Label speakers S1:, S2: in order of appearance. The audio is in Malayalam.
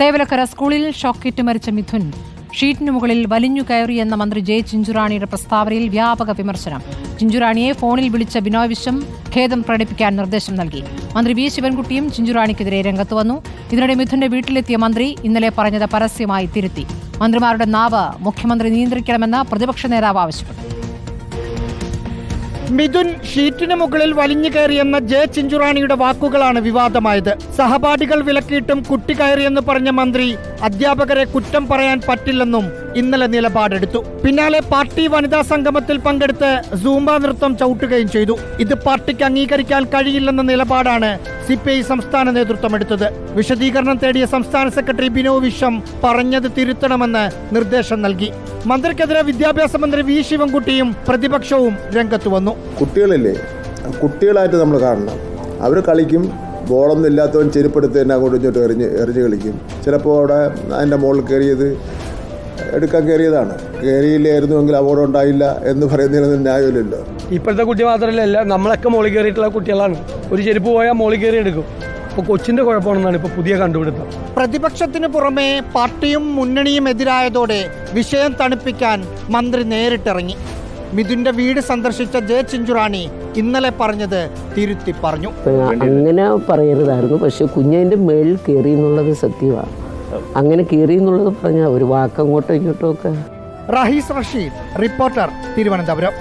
S1: തേവലക്കര സ്കൂളിൽ ഷോക്കേറ്റ് മരിച്ച മിഥുൻ. ഷീറ്റിനു മുകളിൽ വലിഞ്ഞു കയറിയെന്ന മന്ത്രി ജെ ചിഞ്ചുറാണിയുടെ പ്രസ്താവനയിൽ വ്യാപക വിമർശനം. ചിഞ്ചുറാണിയെ ഫോണിൽ വിളിച്ച ബിനോയ് വിശ്വം ഖേദം പ്രകടിപ്പിക്കാൻ നിർദ്ദേശം നൽകി. മന്ത്രി വി ശിവൻകുട്ടിയും ചിഞ്ചുറാണിക്കെതിരെ രംഗത്ത് വന്നു. ഇതിനിടെ മിഥുന്റെ വീട്ടിലെത്തിയ മന്ത്രി ഇന്നലെ പറഞ്ഞത് പരസ്യമായി തിരുത്തി. മന്ത്രിമാരുടെ നാവ് മുഖ്യമന്ത്രി നിയന്ത്രിക്കണമെന്ന് പ്രതിപക്ഷ നേതാവ് ആവശ്യപ്പെട്ടു.
S2: മിഥുൻ ഷീറ്റിന് മുകളിൽ വലിഞ്ഞു കയറിയെന്ന ജെ ചിഞ്ചുറാണിയുടെ വാക്കുകളാണ് വിവാദമായത്. സഹപാഠികൾ വിലക്കിയിട്ടും കുട്ടി കയറിയെന്ന് പറഞ്ഞ മന്ത്രി അധ്യാപകരെ കുറ്റം പറയാൻ പറ്റില്ലെന്നും ഇന്നലെ നിലപാടെടുത്തു. പിന്നാലെ പാർട്ടി വനിതാ സംഗമത്തിൽ പങ്കെടുത്ത് സൂംബ നൃത്തം ചവിട്ടുകയും ചെയ്തു. ഇത് പാർട്ടിക്ക് അംഗീകരിക്കാൻ കഴിയില്ലെന്ന നിലപാടാണ് സി പി ഐ സംസ്ഥാന നേതൃത്വം എടുത്തത് വിശദീകരണം തേടിയ സംസ്ഥാന സെക്രട്ടറി ബിനോ വിശ്വം പറഞ്ഞത് തിരുത്തണമെന്ന് നിർദ്ദേശം നൽകി. മന്ത്രിക്കെതിരെ വിദ്യാഭ്യാസ മന്ത്രി വി ശിവൻകുട്ടിയും പ്രതിപക്ഷവും രംഗത്ത് വന്നു.
S3: കുട്ടികളില്ലേ? കുട്ടികളായിട്ട് നമ്മൾ കാണണം. അവർ കളിക്കും. ബോളൊന്നും ഇല്ലാത്തവൻ ചെരുപ്പെടുത്ത് തന്നെ അങ്ങോട്ടും ഇങ്ങോട്ടും എറിഞ്ഞ് എറിഞ്ഞ് കളിക്കും. ചിലപ്പോൾ അവിടെ അതിന്റെ മുകളിൽ കയറിയത് എടുക്കാൻ കയറിയതാണ്. കയറിയില്ലായിരുന്നുവെങ്കിൽ അപകടം ഉണ്ടായില്ല എന്ന് പറയുന്നതിനൊന്നും ന്യായമില്ലല്ലോ.
S4: ഇപ്പോഴത്തെ കുട്ടി മാത്രമല്ല എല്ലാം നമ്മളൊക്കെ മോളിൽ കയറിയിട്ടുള്ള കുട്ടികളാണ്. ഒരു ചെരുപ്പ് പോയാൽ മോളിൽ കയറി എടുക്കും. അപ്പോൾ കൊച്ചിന്റെ കുഴപ്പമാണെന്നാണ് ഇപ്പോൾ പുതിയ കണ്ടുപിടുത്തം.
S2: പ്രതിപക്ഷത്തിന് പുറമെ പാർട്ടിയും മുന്നണിയും എതിരായതോടെ വിഷയം തണുപ്പിക്കാൻ മന്ത്രി നേരിട്ടിറങ്ങി. മിഥുന്റെ വീട് സന്ദർശിച്ച ജയ ചിഞ്ചുറാണി ഇന്നലെ പറഞ്ഞത് തിരുത്തി പറഞ്ഞു.
S5: അങ്ങനെ പറയരുതായിരുന്നു. പക്ഷെ കുഞ്ഞതിന്റെ മേളിൽ കയറി എന്നുള്ളത് സത്യമാണ്. അങ്ങനെ കയറി എന്നുള്ളത് പറഞ്ഞാൽ ഒരു വാക്കങ്ങോട്ടോ ഇങ്ങോട്ടോ ഒക്കെ.
S2: റഹീസ് റഷീദ് റിപ്പോർട്ടർ തിരുവനന്തപുരം.